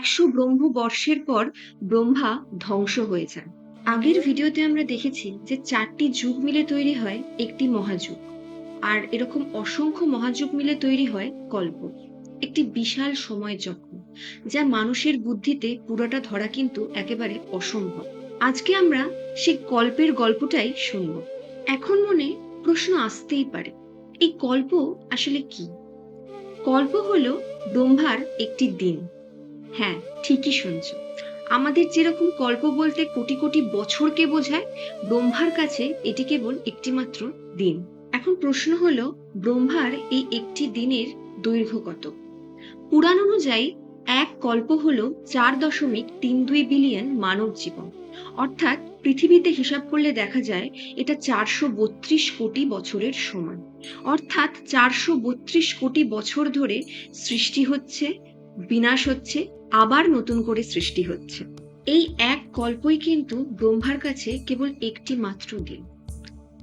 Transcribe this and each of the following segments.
একশো ব্রহ্ম বর্ষের পর ব্রহ্মা ধ্বংস হয়ে যান আগের ভিডিওতে আমরা দেখেছি যে চারটি যুগ মিলে তৈরি হয় একটি মহাযুগ। আর এরকম অসংখ্য মহাযুগ মিলে তৈরি হয় কল্প। একটি বিশাল সময় চক্র যা মানুষের বুদ্ধিতে পুরোটা ধরা কিন্তু একেবারে অসম্ভব। আজকে আমরা সেই কল্পের গল্পটাই শুনব। এখন মনে প্রশ্ন আসতেই পারে, এই কল্প আসলে কি? কল্প হলো ব্রহ্মার একটি দিন। হ্যাঁ ঠিকই শুনছ। আমাদের যেরকম কল্প বলতে কোটি কোটি বছরকে বোঝায়, ব্রহ্মার কাছে এটি কেবল একটিমাত্র দিন। এখন প্রশ্ন হলো, ব্রহ্মার এই একটি দিনের দৈর্ঘ্য কত? পুরাণ অনুযায়ী এক কল্প হল চার দশমিক তিন দুই বিলিয়ন মানব জীবন। অর্থাৎ পৃথিবীতে হিসাব করলে দেখা যায়, এটা চারশো বত্রিশ কোটি বছরের সমান। অর্থাৎ চারশো বত্রিশ কোটি বছর ধরে সৃষ্টি হচ্ছে, বিনাশ হচ্ছে আবার নতুন করে সৃষ্টি হচ্ছে। এই এক কল্পই কিন্তু ব্রহ্মার কাছে কেবল একটি মাত্র দিন।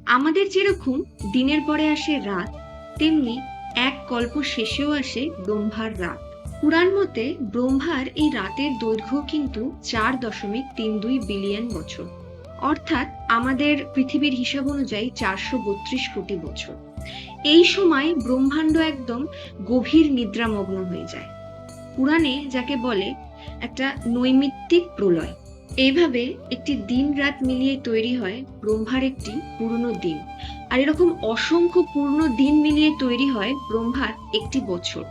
আমাদের যেরকম দিনের পরে আসে রাত, তেমনি এক কল্প শেষেও আসে ব্রহ্মার রাত। পুরাণ মতে ব্রহ্মার এই রাতের দৈর্ঘ্য কিন্তু চার দশমিক তিন দুই বিলিয়ন বছর। অর্থাৎ আমাদের পৃথিবীর হিসাব অনুযায়ী চারশো বত্রিশ কোটি বছর। এই সময় ব্রহ্মাণ্ড একদম গভীর নিদ্রামগ্ন হয়ে যায়। পুরাণে যাকে বলে একটা নৈমিত্তিক প্রলয়। এইভাবে একটি দিন রাত মিলিয়ে তৈরি হয় ব্রহ্মার একটি পুরনো দিন। আর এরকম অসংখ্য পূর্ণ দিন মিলিয়ে তৈরি হয় ব্রহ্মার একটি বছর।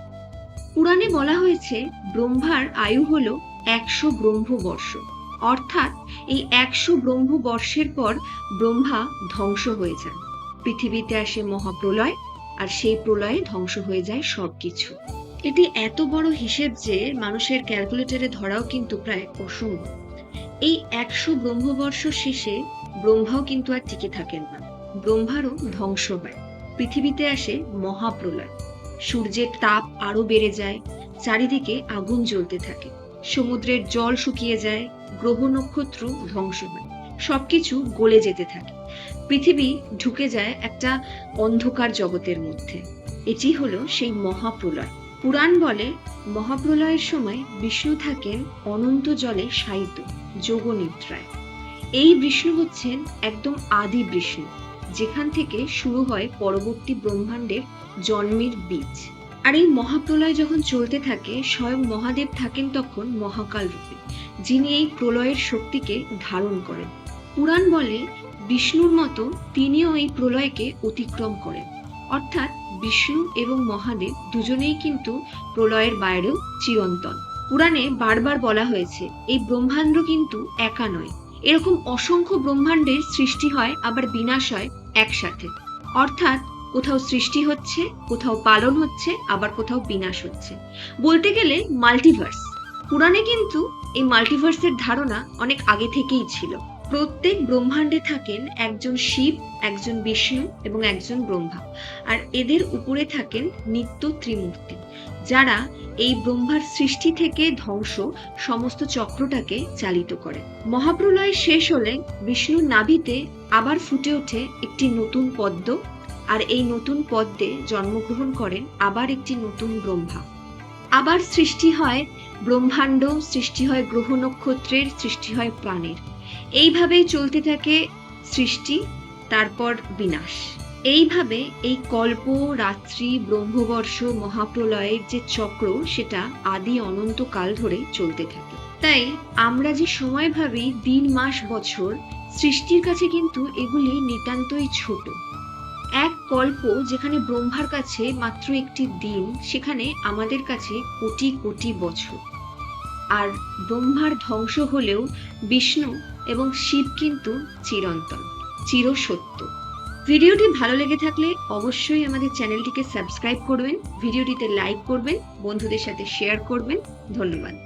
পুরাণে বলা হয়েছে ব্রহ্মার আয়ু হল একশো ব্রহ্মবর্ষ। অর্থাৎ এই একশো ব্রহ্মবর্ষের পর ব্রহ্মা ধ্বংস হয়ে যান পৃথিবীতে আসে মহাপ্রলয়, আর সেই প্রলয়ে ধ্বংস হয়ে যায় সবকিছু। এটি এত বড় হিসেব যে মানুষের ক্যালকুলেটরে ধরাও কিন্তু প্রায় অসম্ভব। এই একশো ব্রহ্মবর্ষ শেষে ব্রহ্মাও কিন্তু আর টিকে থাকেন না। ব্রহ্মারও ধ্বংস হয়। পৃথিবীতে আসে মহাপ্রলয়। সূর্যের তাপ আরও বেড়ে যায়, চারিদিকে আগুন জ্বলতে থাকে। সমুদ্রের জল শুকিয়ে যায়, গ্রহ নক্ষত্র ধ্বংস হয়। সবকিছু গলে যেতে থাকে। পৃথিবী ঢুকে যায় একটা অন্ধকার জগতের মধ্যে। এটি হলো সেই মহাপ্রলয়। পুরাণ বলে, মহাপ্রলয়ের সময় বিষ্ণু থাকেন অনন্ত জলে শায়িত যোগনিদ্রায় এই বিষ্ণু হচ্ছেন একদম আদি বিষ্ণু, যেখান থেকে শুরু হয় পরবর্তী ব্রহ্মাণ্ডের জন্মের বীজ। আর এই মহাপ্রলয় যখন চলতে থাকে, স্বয়ং মহাদেব থাকেন তখন মহাকাল রূপে, যিনি এই প্রলয়ের শক্তিকে ধারণ করেন। পুরাণ বলে, বিষ্ণুর মতো তিনিও এই প্রলয়কে অতিক্রম করেন। অর্থাৎ বিষ্ণু এবং মহাদেব দুজনেই কিন্তু প্রলয়ের বাইরেও চিরন্তন। পুরাণে বারবার বলা হয়েছে, এই ব্রহ্মাণ্ড কিন্তু একা নয়। এরকম অসংখ্য ব্রহ্মাণ্ডের সৃষ্টি হয়, আবার বিনাশ হয় একসাথে। অর্থাৎ কোথাও সৃষ্টি হচ্ছে, কোথাও পালন হচ্ছে, আবার কোথাও বিনাশ হচ্ছে। বলতে গেলে মাল্টিভার্স পুরাণে কিন্তু এই মাল্টিভার্সের ধারণা অনেক আগে থেকেই ছিল। প্রত্যেক ব্রহ্মাণ্ডে থাকেন একজন শিব, একজন বিষ্ণু এবং একজন ব্রহ্মা। আর এদের উপরে থাকেন নিত্য ত্রিমূর্তি, যারা এই ব্রহ্মার সৃষ্টি থেকে ধ্বংস সমস্ত চক্রটাকে চালিত করে। মহাপ্রলয় শেষ হলে বিষ্ণুর নাভিতে আবার ফুটে ওঠে একটি নতুন পদ্ম, আর এই নতুন পদ্মে জন্মগ্রহণ করেন আবার একটি নতুন ব্রহ্মা। আবার সৃষ্টি হয় ব্রহ্মাণ্ড, সৃষ্টি হয় গ্রহ নক্ষত্রের, সৃষ্টি হয় প্রাণের। এইভাবেই চলতে থাকে সৃষ্টি, তারপর বিনাশ। এইভাবে এই কল্প, রাত্রি, ব্রহ্মবর্ষ, মহাপ্রলয়ের যে চক্র, সেটা আদি অনন্ত কাল ধরে চলতে থাকে। তাই আমরা যে সময় ভাবি, দিন, মাস, বছর, সৃষ্টির কাছে কিন্তু এগুলি নিতান্তই ছোট। এক কল্প যেখানে ব্রহ্মার কাছে মাত্র একটি দিন, সেখানে আমাদের কাছে কোটি কোটি বছর। আর ব্রহ্মার ধ্বংস হলেও বিষ্ণু এবং শিব কিন্তু চিরন্তন, চিরসত্য। ভিডিওটি ভালো লেগে থাকলে অবশ্যই আমাদের চ্যানেলটিকে সাবস্ক্রাইব করবেন, ভিডিওটিতে লাইক করবেন, বন্ধুদের সাথে শেয়ার করবেন। ধন্যবাদ।